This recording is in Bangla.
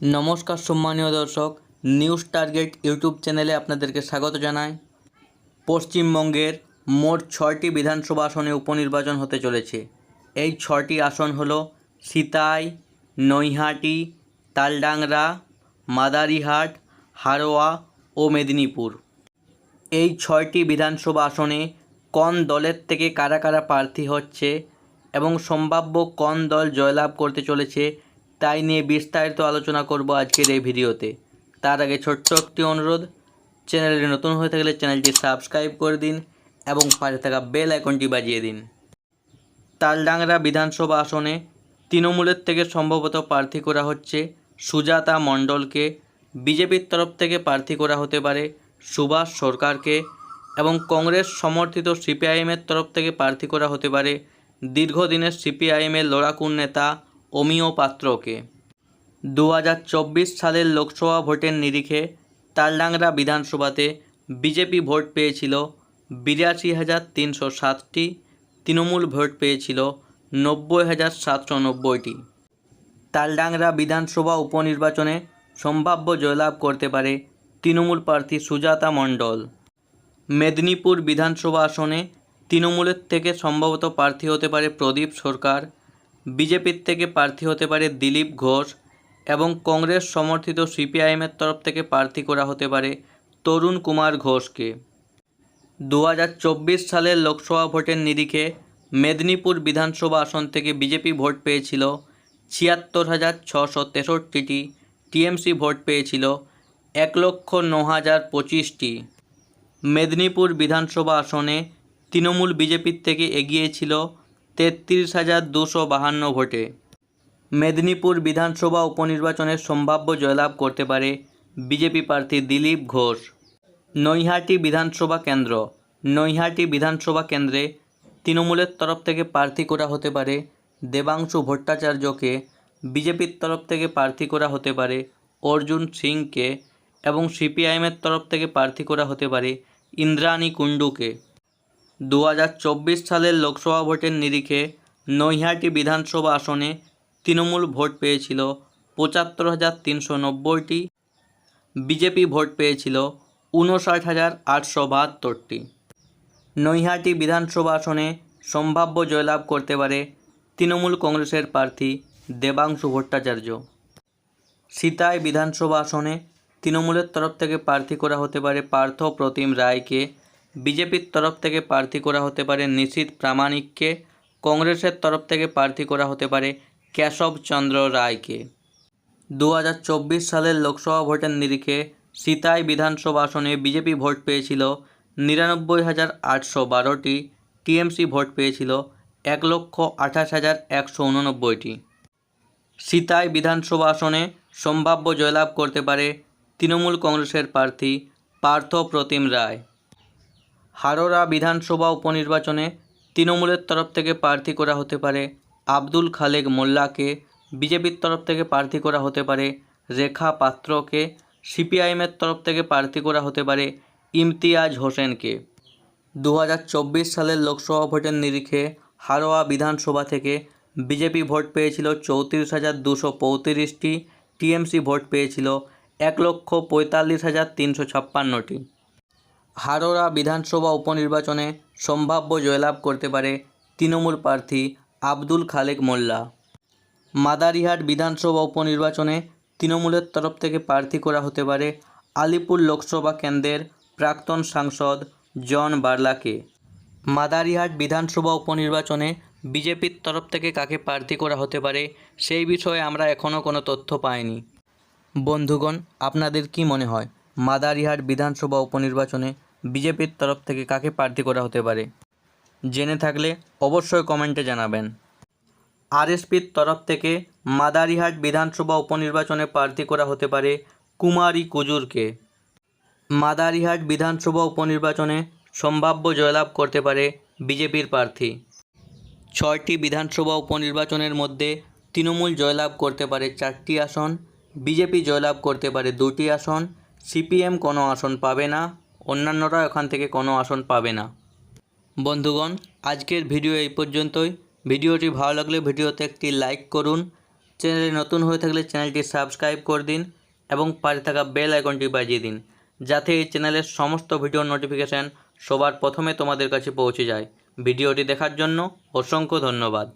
নমস্কার সম্মানীয় দর্শক, নিউজ টার্গেট ইউটিউব চ্যানেলে আপনাদেরকে স্বাগত জানাই। পশ্চিমবঙ্গের মোট ছয়টি বিধানসভা আসনে উপনির্বাচন হতে চলেছে। এই ছটি আসন হল সিতাই, নৈহাটি, তালডাংরা, মাদারিহাট, হারোয়া ও মেদিনীপুর। এই ছয়টি বিধানসভা আসনে কোন দলের থেকে কারা কারা প্রার্থী হচ্ছে এবং সম্ভাব্য কোন দল জয়লাভ করতে চলেছে তাই নিয়ে বিস্তারিত আলোচনা করব আজকের এই ভিডিওতে। তার আগে ছোট্ট একটি অনুরোধ চ্যানেলটি নতুন হয়ে থাকলে চ্যানেলটি সাবস্ক্রাইব করে দিন এবং পাশে থাকা বেল আইকনটি বাজিয়ে দিন। তালডাংরা বিধানসভা আসনে তৃণমূলের থেকে সম্ভবত প্রার্থী করা হচ্ছে সুজাতা মণ্ডলকে। বিজেপির তরফ থেকে প্রার্থী করা হতে পারে সুভাষ সরকারকে এবং কংগ্রেস সমর্থিত সিপিআইএমের তরফ থেকে প্রার্থী করা হতে পারে দীর্ঘদিনের সিপিআইএমের লড়াকুর নেতা অমিয় পাত্রকে। দু হাজার চব্বিশ সালের লোকসভা ভোটের নিরিখে তালডাংরা বিধানসভাতে বিজেপি ভোট পেয়েছিল বিরাশি হাজার তিনশো সাতটি, তৃণমূল ভোট পেয়েছিল নব্বই হাজার সাতশো নব্বইটি। তালডাংরা বিধানসভা উপনির্বাচনে সম্ভাব্য জয়লাভ করতে পারে তৃণমূল প্রার্থী সুজাতা মণ্ডল। মেদিনীপুর বিধানসভা আসনে তৃণমূলের থেকে সম্ভবত প্রার্থী হতে পারে প্রদীপ সরকার বিজেপির থেকে প্রার্থী হতে পারে দিলীপ ঘোষ এবং কংগ্রেস সমর্থিত সিপিআইএমের তরফ থেকে প্রার্থী করা হতে পারে তরুণ কুমার ঘোষকে। দু হাজার চব্বিশ সালের লোকসভা ভোটের নিরিখে মেদিনীপুর বিধানসভা আসন থেকে বিজেপি ভোট পেয়েছিল ছিয়াত্তর হাজার ছশো তেষট্টিটি, টিএমসি ভোট পেয়েছিল এক লক্ষ ন হাজার পঁচিশটি। মেদিনীপুর বিধানসভা আসনে তৃণমূল বিজেপির থেকে এগিয়েছিল তেত্রিশ হাজার দুশো বাহান্ন ভোটে। মেদিনীপুর বিধানসভা উপনির্বাচনে সম্ভাব্য জয়লাভ করতে পারে বিজেপি প্রার্থী দিলীপ ঘোষ। নৈহাটি বিধানসভা কেন্দ্র। নৈহাটি বিধানসভা কেন্দ্রে তৃণমূলের তরফ থেকে প্রার্থী করা হতে পারে দেবাংশু ভট্টাচার্যকে, বিজেপির তরফ থেকে প্রার্থী করা হতে পারে অর্জুন সিংকে এবং সিপিআইএমের তরফ থেকে প্রার্থী করা হতে পারে ইন্দ্রাণী কুণ্ডুকে। দু হাজার চব্বিশ সালের লোকসভা ভোটের নিরিখে নৈহাটি বিধানসভা আসনে তৃণমূল ভোট পেয়েছিল পঁচাত্তর হাজার তিনশো নব্বইটি, বিজেপি ভোট পেয়েছিল উনষাট হাজার আটশো বাহাত্তরটি। নৈহাটি বিধানসভা আসনে সম্ভাব্য জয়লাভ করতে পারে তৃণমূল কংগ্রেসের প্রার্থী দেবাংশু ভট্টাচার্য। সিতাই বিধানসভা আসনে তৃণমূলের তরফ থেকে প্রার্থী করা হতে পারে পার্থ প্রতিম রায়কে বিজেপির তরফ থেকে প্রার্থী করা হতে পারে নিশীত প্রামাণিককে, কংগ্রেসের তরফ থেকে প্রার্থী করা হতে পারে কেশবচন্দ্র রায়কে। দু হাজার চব্বিশ সালের লোকসভা ভোটের নিরিখে সিতাই বিধানসভা আসনে বিজেপি ভোট পেয়েছিল নিরানব্বই হাজার আটশো বারোটি, টিএমসি ভোট পেয়েছিল এক লক্ষ আঠাশ হাজার একশো উননব্বইটি। সিতাই বিধানসভা আসনে সম্ভাব্য জয়লাভ করতে পারে তৃণমূল কংগ্রেসের প্রার্থী পার্থ প্রতিম রায়। হারোরা বিধানসভা উপনির্বাচনে তৃণমূলের তরফ থেকে প্রার্থী করা হতে পারে আব্দুল খালেক মোল্লাকে, বিজেপির তরফ থেকে প্রার্থী করা হতে পারে রেখা পাত্রকে, সিপিআইএমের তরফ থেকে প্রার্থী করা হতে পারে ইমতিয়াজ হোসেনকে। দু হাজার চব্বিশ সালের লোকসভা ভোটের নিরিখে হারোয়া বিধানসভা থেকে বিজেপি ভোট পেয়েছিল চৌত্রিশ হাজার দুশো পঁয়ত্রিশটি, টিএমসি ভোট পেয়েছিল এক লক্ষ পঁয়তাল্লিশ হাজার তিনশো ছাপ্পান্নটি। হারোরা বিধানসভা উপনির্বাচনে সম্ভাব্য জয়লাভ করতে পারে তৃণমূল প্রার্থী আব্দুল খালেক মোল্লা। মাদারিহাট বিধানসভা উপনির্বাচনে তৃণমূলের তরফ থেকে প্রার্থী করা হতে পারে আলিপুর লোকসভা কেন্দ্রের প্রাক্তন সাংসদ জন বার্লাকে। মাদারিহাট বিধানসভা উপনির্বাচনে বিজেপির তরফ থেকে কাকে প্রার্থী করা হতে পারে সেই বিষয়ে আমরা এখনও কোনো তথ্য পাইনি। বন্ধুগণ, আপনাদের কি মনে হয় মাদারিহাট বিধানসভা উপনির্বাচনে বিজেপির তরফ থেকে কাকে প্রার্থী করা হতে পারে? জেনে থাকলে অবশ্যই কমেন্টে জানাবেন। আরএসপির তরফ থেকে মাদারিহাট বিধানসভা উপনির্বাচনে প্রার্থী করা হতে পারে কুমারী কুজুরকে। মাদারিহাট বিধানসভা উপনির্বাচনে সম্ভাব্য জয়লাভ করতে পারে বিজেপির প্রার্থী। ছয়টি বিধানসভা উপনির্বাচনের মধ্যে তৃণমূল জয়লাভ করতে পারে চারটি আসন, বিজেপি জয়লাভ করতে পারে দুটি আসন, সিপিএম কোনো আসন পাবে না। অন্যান্যরা এখান থেকে কোনো আসন পাবে না। বন্ধুগণ, আজকের ভিডিও এই পর্যন্তই। ভিডিওটি ভালো লাগলে ভিডিওতে একটি লাইক করুন। চ্যানেলে নতুন হয়ে থাকলে চ্যানেলটি সাবস্ক্রাইব করে দিন এবং পাশে থাকা বেল আইকনটি বাজিয়ে দিন, যাতে এই চ্যানেলের সমস্ত ভিডিওর নোটিফিকেশান সবার প্রথমে তোমাদের কাছে পৌঁছে যায়। ভিডিওটি দেখার জন্য অসংখ্য ধন্যবাদ।